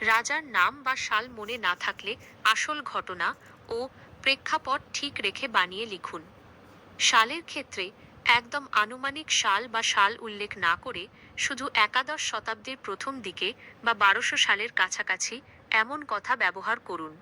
রাজার নাম বা সাল মনে না থাকলে আসল ঘটনা ও প্রেক্ষাপট ঠিক রেখে বানিয়ে লিখুন। সালের ক্ষেত্রে একদম আনুমানিক সাল বা সাল উল্লেখ না করে শুধু একাদশ শতাব্দীর প্রথম দিকে বা বারোশো সালের কাছাকাছি এমন কথা ব্যবহার করুন।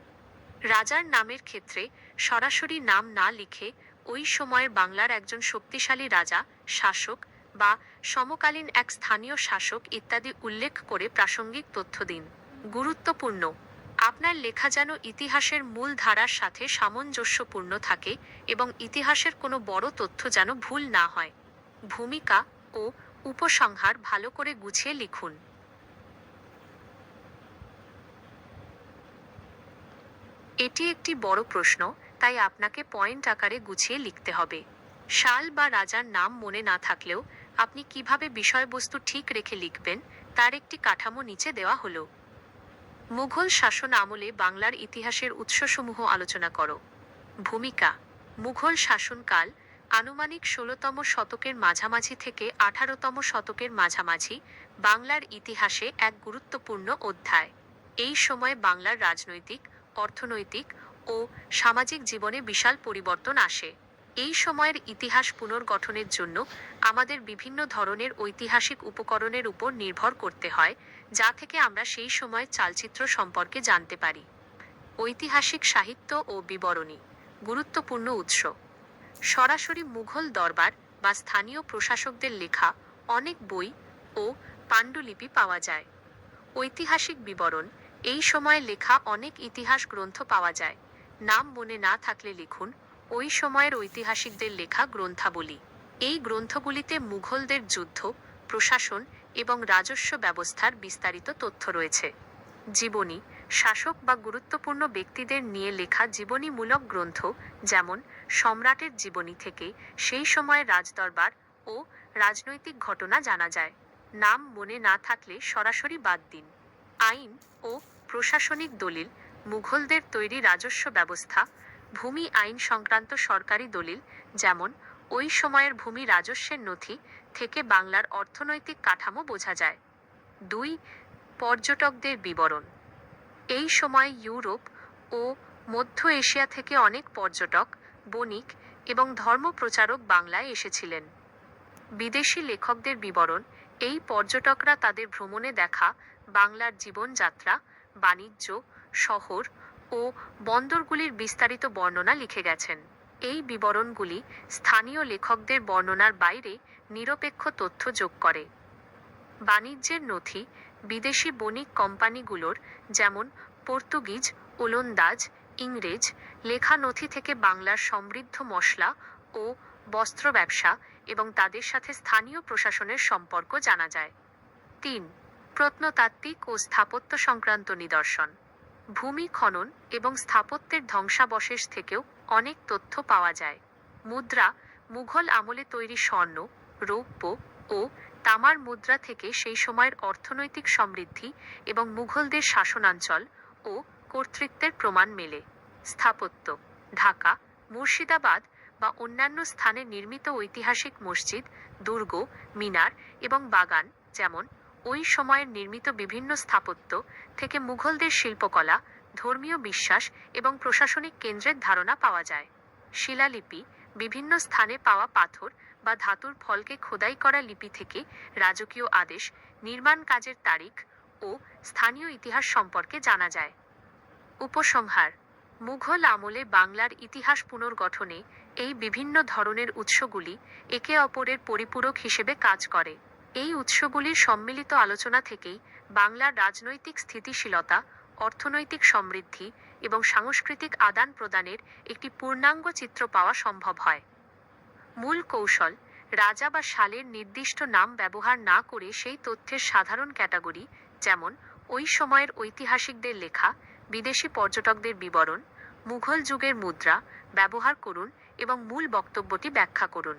রাজার নামের ক্ষেত্রে সরাসরি নাম না লিখে ওই সময়ের বাংলার একজন শক্তিশালী রাজা, শাসক বা সমকালীন এক স্থানীয় শাসক ইত্যাদি উল্লেখ করে প্রাসঙ্গিক তথ্য দিন। গুরুত্বপূর্ণ। আপনার লেখা যেন ইতিহাসের মূল ধারার সাথে সামঞ্জস্যপূর্ণ থাকে এবং ইতিহাসের কোনো বড় তথ্য যেন ভুল না হয়। ভূমিকা ও উপসংহার ভালো করে গুছিয়ে লিখুন। এটি একটি বড় প্রশ্ন, তাই আপনাকে পয়েন্ট আকারে গুছিয়ে লিখতে হবে। শাল বা রাজার নাম মনে না থাকলেও আপনি কীভাবে বিষয়বস্তু ঠিক রেখে লিখবেন, তার একটি কাঠামো নিচে দেওয়া হলো। মুঘল শাসন আমলে বাংলার ইতিহাসের উৎসসমূহ আলোচনা করো। ভূমিকা, মুঘল শাসনকাল আনুমানিক ষোলতম শতকের মাঝামাঝি থেকে আঠারোতম শতকের মাঝামাঝি বাংলার ইতিহাসে এক গুরুত্বপূর্ণ অধ্যায়। এই সময় বাংলার রাজনৈতিক, অর্থনৈতিক ও সামাজিক জীবনে বিশাল পরিবর্তন আসে। এই সময়ের ইতিহাস পুনর্গঠনের জন্য আমাদের বিভিন্ন ধরনের ঐতিহাসিক উপকরণের উপর নির্ভর করতে হয়, যা থেকে আমরা সেই সময়ের চালচিত্র সম্পর্কে জানতে পারি। ঐতিহাসিক সাহিত্য ও বিবরণী, গুরুত্বপূর্ণ উৎস। সরাসরি মুঘল দরবার বা স্থানীয় প্রশাসকদের লেখা অনেক বই ও পাণ্ডুলিপি পাওয়া যায়। ঐতিহাসিক বিবরণ, এই সময়ে লেখা অনেক ইতিহাস গ্রন্থ পাওয়া যায়। নাম মনে না থাকলে লিখুন ওই সময়ের ঐতিহাসিকদের লেখা গ্রন্থাবলী। এই গ্রন্থগুলিতে মুঘলদের যুদ্ধ, প্রশাসন এবং রাজস্ব ব্যবস্থার বিস্তারিত তথ্য রয়েছে। জীবনী, শাসক বা গুরুত্বপূর্ণ ব্যক্তিদের নিয়ে লেখা জীবনীমূলক গ্রন্থ, যেমন সম্রাটের জীবনী থেকে সেই সময়ের রাজদরবার ও রাজনৈতিক ঘটনা জানা যায়। নাম মনে না থাকলে সরাসরি বাদ দিন। আইন ও প্রশাসনিক দলিল, মুঘলদের তৈরি রাজস্ব ব্যবস্থা ভূমি আইন সংক্রান্ত সরকারি দলিল, যেমন, ওই সময়ের ভূমি রাজস্বের নথি থেকে বাংলার অর্থনৈতিক কাঠামো বোঝা যায়। দুই, পর্যটকদের বিবরণ। এই সময় ইউরোপ ও মধ্য এশিয়া থেকে অনেক পর্যটক, বণিক এবং ধর্মপ্রচারক বাংলায় এসেছিলেন। বিদেশি লেখকদের বিবরণ, এই পর্যটকরা তাদের ভ্রমণে দেখা, বাংলার জীবনযাত্রা, বাণিজ্য, শহর ও বন্দরগুলির বিস্তারিত বর্ণনা লিখে গেছেন। এই বিবরণগুলি স্থানীয় লেখকদের বর্ণনার বাইরে নিরপেক্ষ তথ্য যোগ করে। বাণিজ্যের নথি বিদেশি বণিক কোম্পানিগুলোর যেমন পর্তুগিজ, ওলন্দাজ, ইংরেজ, লেখা নথি থেকে বাংলার সমৃদ্ধ মশলা ও বস্ত্র ব্যবসা এবং তাদের সাথে স্থানীয় প্রশাসনের সম্পর্ক জানা যায়। তিন, প্রত্নতাত্ত্বিক ও স্থাপত্য সংক্রান্ত নিদর্শন। ভূমি খনন এবং স্থাপত্যের ধ্বংসাবশেষ থেকেও অনেক তথ্য পাওয়া যায়। মুদ্রা, মুঘল আমলে তৈরি স্বর্ণ, রৌপ্য ও তামার মুদ্রা থেকে সেই সময়ের অর্থনৈতিক সমৃদ্ধি এবং মুঘলদের শাসনাঞ্চল ও কর্তৃত্বের প্রমাণ মেলে। স্থাপত্য, ঢাকা, মুর্শিদাবাদ বা অন্যান্য স্থানে নির্মিত ঐতিহাসিক মসজিদ, দুর্গ, মিনার এবং বাগান যেমন ওই সময়ের নির্মিত বিভিন্ন স্থাপত্য থেকে মুঘলদের শিল্পকলা, ধর্মীয় বিশ্বাস এবং প্রশাসনিক কেন্দ্রের ধারণা পাওয়া যায়। শিলালিপি বিভিন্ন স্থানে পাওয়া পাথর বা ধাতুর ফলকে খোদাই করা লিপি থেকে রাজকীয় আদেশ, নির্মাণ কাজের তারিখ ও স্থানীয় ইতিহাস সম্পর্কে জানা যায়। উপসংহার, মুঘল আমলে বাংলার ইতিহাস পুনর্গঠনে এই বিভিন্ন ধরনের উৎসগুলি একে অপরের পরিপূরক হিসেবে কাজ করে। এই উৎসগুলির সম্মিলিত আলোচনা থেকেই বাংলার রাজনৈতিক স্থিতিশীলতা, অর্থনৈতিক সমৃদ্ধি এবং সাংস্কৃতিক আদান প্রদানের একটি পূর্ণাঙ্গ চিত্র পাওয়া সম্ভব হয়। মূল কৌশল, রাজা বা সালের নির্দিষ্ট নাম ব্যবহার না করে সেই তথ্যের সাধারণ ক্যাটাগরি, যেমন ওই সময়ের ঐতিহাসিকদের লেখা, বিদেশি পর্যটকদের বিবরণ, মুঘল যুগের মুদ্রা ব্যবহার করুন এবং মূল বক্তব্যটি ব্যাখ্যা করুন।